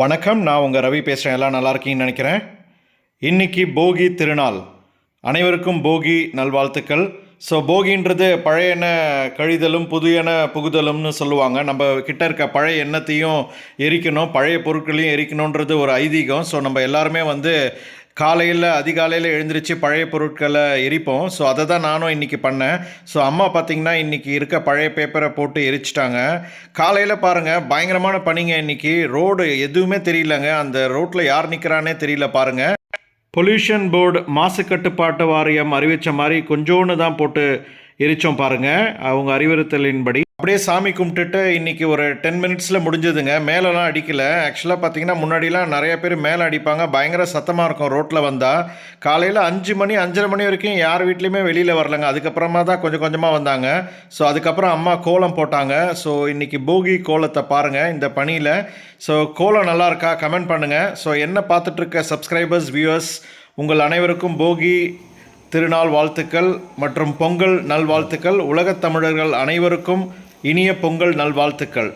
வணக்கம் நான் உங்கள் ரவி பேசுகிறேன் எல்லாம் நல்லா இருக்கீங்கன்னு நினைக்கிறேன். இன்னைக்கு போகி திருநாள். அனைவருக்கும் போகி நல்வாழ்த்துக்கள். ஸோ போகின்றது பழைய கழிதலும் புது எண்ணெய் புகுதலும்னு சொல்லுவாங்க. நம்ம கிட்ட இருக்க பழைய எண்ணத்தையும் எரிக்கணும் பழைய பொருட்களையும் எரிக்கணுன்றது ஒரு ஐதீகம். ஸோ நம்ம எல்லாருமே வந்து காலையில் அதிகாலையில் எழுந்திரிச்சு பழைய பொருட்களை எரிப்போம். ஸோ அதை தான் நானும் இன்றைக்கி பண்ணேன். ஸோ அம்மா பார்த்திங்கன்னா இன்றைக்கி இருக்க பழைய பேப்பரை போட்டு எரிச்சிட்டாங்க. காலையில் பாருங்கள் பயங்கரமான பனிங்க இன்றைக்கி ரோடு எதுவுமே தெரியலங்க. அந்த ரோட்டில் யார் நிற்கிறானே தெரியல பாருங்கள் பொல்யூஷன் போர்டு மாசு கட்டுப்பாட்டு வாரியம் அறிவித்த மாதிரி கொஞ்சோன்னு தான் போட்டு எரிச்சோம் பாருங்கள் அவங்க அறிவுறுத்தலின்படி அப்படியே சாமி கும்பிட்டுட்டு இன்றைக்கி ஒரு டென் மினிட்ஸில் முடிஞ்சதுங்க. மேலெலாம் அடிக்கலை. ஆக்சுவலாக பார்த்தீங்கன்னா முன்னாடிலாம் நிறைய பேர் மேலே அடிப்பாங்க. பயங்கர சத்தமாக இருக்கும் ரோட்டில் வந்தால் காலையில் அஞ்சு மணி அஞ்சரை மணி வரைக்கும் யார் வீட்லேயுமே வெளியில் வரலங்க. அதுக்கப்புறமா தான் கொஞ்சம் கொஞ்சமாக வந்தாங்க. ஸோ அதுக்கப்புறம் அம்மா கோலம் போட்டாங்க. ஸோ இன்றைக்கி போகி கோலத்தை பாருங்கள் இந்த பணியில். ஸோ கோலம் நல்லா இருக்கா? கமெண்ட் பண்ணுங்கள் ஸோ என்ன பார்த்துட்ருக்க சப்ஸ்கிரைபர்ஸ் வியூவர்ஸ் உங்கள் அனைவருக்கும் போகி திருநாள் வாழ்த்துக்கள் மற்றும் பொங்கல் நல்வாழ்த்துக்கள். உலகத் தமிழர்கள் அனைவருக்கும் இனிய பொங்கல் நல்வாழ்த்துக்கள்.